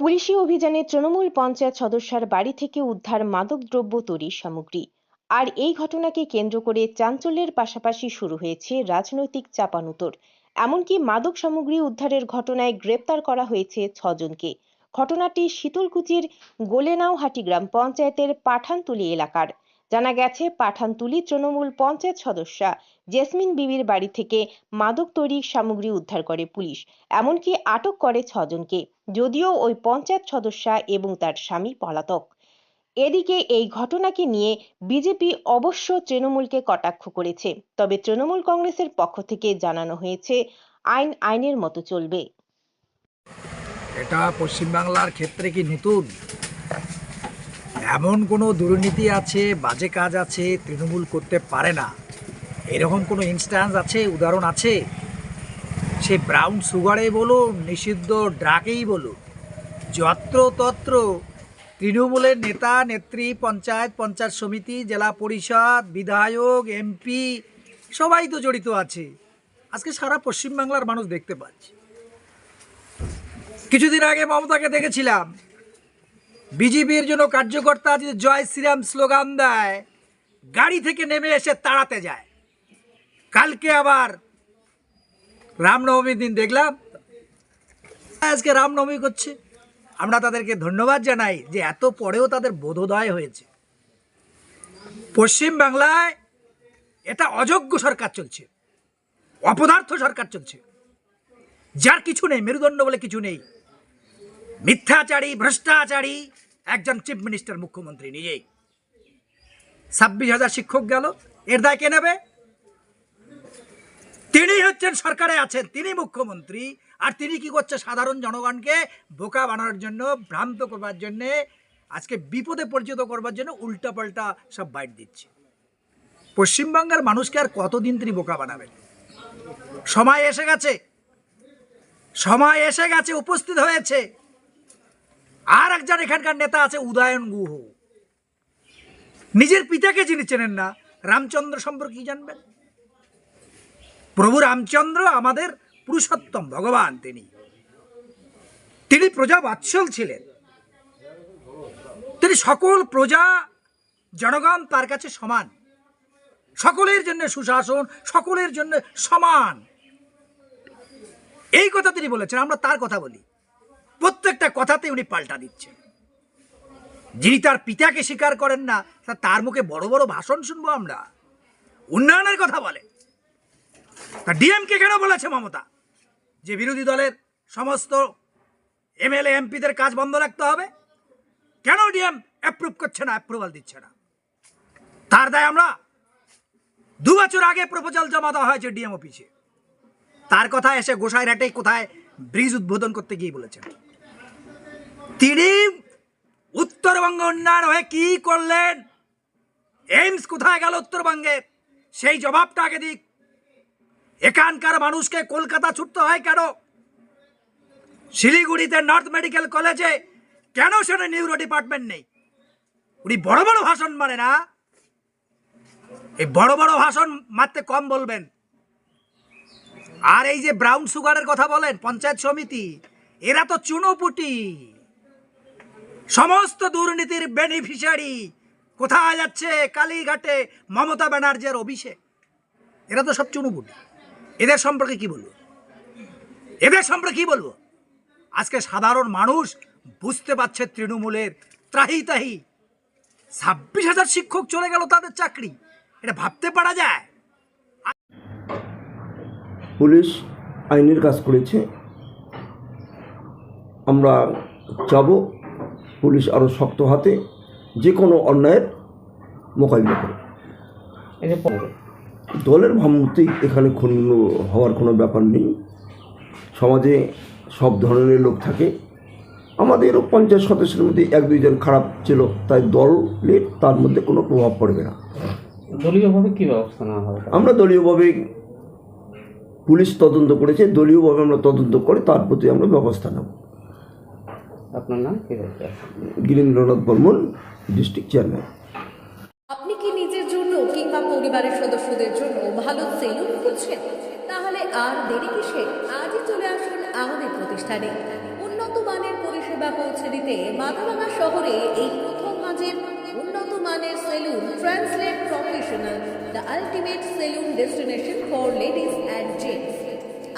পুলিশি অভিযানে তৃণমূল পঞ্চায়েত সদস্যার বাড়ি থেকে উদ্ধার মাদকদ্রব্য তৈরির সামগ্রী। আর এই ঘটনাকে কেন্দ্র করে চাঞ্চল্যের পাশাপাশি শুরু হয়েছে রাজনৈতিক চাপানুতর। এমনকি মাদক সামগ্রী উদ্ধারের ঘটনায় গ্রেপ্তার করা হয়েছে ছজনকে। ঘটনাটি শীতলকুচির গোলেনাওহাটি গ্রাম পঞ্চায়েতের পাঠানতুলি এলাকার। জানা গেছে, পাঠানতুলি তৃণমূল পঞ্চায়েত সদস্যা জেসমিন বিবির বাড়ি থেকে মাদক তৈরির সামগ্রী উদ্ধার করে পুলিশ। এমনকি আটক করে ছজনকে, যদিও ওই পঞ্চায়েত সদস্যা এবং তার স্বামী পলাতক। এদিকে এই ঘটনাকে নিয়ে বিজেপি অবশ্য তৃণমূলকে কটাক্ষ করেছে, তবে তৃণমূল কংগ্রেসের পক্ষ থেকে জানানো হয়েছে, আইন আইনের মতো চলবে। এটা পশ্চিমবাংলার ক্ষেত্রে কি নতুন? এমন কোনো দুর্নীতি আছে, বাজে কাজ আছে, তৃণমূল করতে পারে না? এরকম কোনো ইনস্ট্যান্স আছে, উদাহরণ আছে? সে ব্রাউন সুগারে বলুন, নিষিদ্ধ ড্রাগেই বলুন যত্র তত্র তৃণমূলের নেতা, নেত্রী, পঞ্চায়েত পঞ্চায়েত সমিতি, জেলা পরিষদ, বিধায়ক এমপি সবাই তো জড়িত আছে। আজকে সারা পশ্চিমবাংলার মানুষ দেখতে পাচ্ছে। কিছুদিন আগে মমতাকে দেখেছিলাম। বিজেপির জন্য কার্যকর্তা যদি জয় শ্রীরাম স্লোগান দেয়, গাড়ি থেকে নেমে এসে তাড়াতে যায়। কালকে আবার রামনবমীর দিন দেখলাম। আজকে রামনবমী করছে। আমরা তাদেরকে ধন্যবাদ জানাই যে এত পরেও তাদের বোধোদয় হয়েছে। পশ্চিম বাংলায় এটা অযোগ্য সরকার চলছে, অপদার্থ সরকার চলছে। যার কিছু নেই, মেরুদণ্ড বলে কিছু নেই। মিথ্যাচারী, ভ্রষ্টাচারী একজন চিফ মিনিস্টার মুখ্যমন্ত্রী নিজেই ছাব্বিশ হাজার শিক্ষক গেল, এর দায় কে নেবে? তিনি হচ্ছেন সরকারে আছেন, তিনি মুখ্যমন্ত্রী, আর তিনি কি করছে সাধারণ জনগণকে বোকা বানানোর জন্য, ভ্রান্ত করবার জন্য, আজকে বিপদে পরিচিত করবার জন্য উল্টাপাল্টা সব বাইট দিচ্ছে। পশ্চিমবঙ্গের মানুষকে আর কতদিন তিনি বোকা বানাবেন? সময় এসে গেছে, সময় এসে গেছে, উপস্থিত হয়েছে। আর একজন এখানকার নেতা আছে উদয়ন গুহ। নিজের পিতাকে যিনি চেনেন না, রামচন্দ্র সম্পর্কে কি জানবেন? প্রভু রামচন্দ্র আমাদের পুরুষোত্তম ভগবান তিনি। তিনি প্রজা বাৎসল ছিলেন। তিনি সকল প্রজা জনগণ তার কাছে সমান। সকলের জন্য সুশাসন, সকলের জন্য সমান। এই কথা তিনি বলেছেন, আমরা তার কথা বলি। প্রত্যেকটা কথাতে উনি পাল্টা দিচ্ছেন। যিনি তার পিতাকে স্বীকার করেন না তার মুখে বড় বড় ভাষণ শুনব আমরা। উন্নয়নের কথা বলে। তা ডিএমকে কেন বলেছে মমতা? যে বিরোধী দলের সমস্ত এমএলএ, এমপিদের কাজ বন্ধ রাখতে হবে? কেন ডিএম অ্যাপ্রুভ করছে না অ্যাপ্রুভাল দিচ্ছে না? তার দায় আমরা দু বছর আগে প্রপোজাল জমা দেওয়া হয়েছে ডিএম অফিসে। তার কথা এসে গোসাইরহাটে কোথায় ব্রিজ উদ্বোধন করতে গিয়ে বলেছেন। তিনি উত্তরবঙ্গ উন্নয়ন হয়ে কি করলেন? এইমস কোথায় গেল উত্তরবঙ্গে? সেই জবাবটা আগে দিক। এখানকার মানুষকে কলকাতা ছুটতে হয় কেন? শিলিগুড়িতে নর্থ মেডিকেল কলেজে কেন সেটা নিউরো ডিপার্টমেন্ট নেই? উনি বড় বড় ভাষণ মানে না? এই বড় বড় ভাষণ মারতে কম বলবেন। আর এই যে ব্রাউন সুগারের কথা বলেন, পঞ্চায়েত সমিতি, এরা তো চুনোপুটি। সমস্ত দুর্নীতির বেনিফিশিয়ারি কোথায় যাচ্ছে? কালীঘাটে মমতা ব্যানার্জির অভিষেক। এরা তো সব চুনোপুটি এদের সম্পর্কে কি বলব? এদের সম্পর্কে কি বলব? আজকে সাধারণ মানুষ বুঝতে পারছে তৃণমূলের ত্রাহি তাহি ছাব্বিশ হাজার শিক্ষক চলে গেল তাদের চাকরি। এটা ভাবতে পারা যায়। পুলিশ আইনের কাজ করেছে। আমরা যাব পুলিশ আরও শক্ত হাতে যে কোনো অন্যায়ের মোকাবিলা করে দলের ভাবমূর্তি এখানে ক্ষুণ্ণ হওয়ার কোনো ব্যাপার নেই। সমাজে সব ধরনের লোক থাকে। আমাদেরও পঞ্চায়েত সদস্যের মধ্যে এক দুইজন খারাপ ছিল তাই দলের তার মধ্যে কোনো প্রভাব পড়বে না। দলীয়ভাবে কি ব্যবস্থা নেওয়া হবে? আমরা দলীয়ভাবে পুলিশ তদন্ত করেছে দলীয়ভাবে আমরা তদন্ত করে তার প্রতি আমরা ব্যবস্থা নেব। আপনার নাম? কি বলতে গিরীন্দ্রনাথ বর্মন ডিস্ট্রিক্ট চেয়ারম্যান আপনি কি নিজের জন্য কিংবা পরিবারের সদস্যদের জন্য ভালো সেলুন খুঁজছেন? তাহলে আর দেরি কিসে? আজই চলে আসুন আমাদের প্রতিষ্ঠানে। উন্নত মানের পরিষেবা পরিষেবা পৌঁছে দিতে মাথাভাঙা শহরে এই প্রথম মাঝের উন্নত মানের salon translate professional the ultimate salon destination for ladies and gents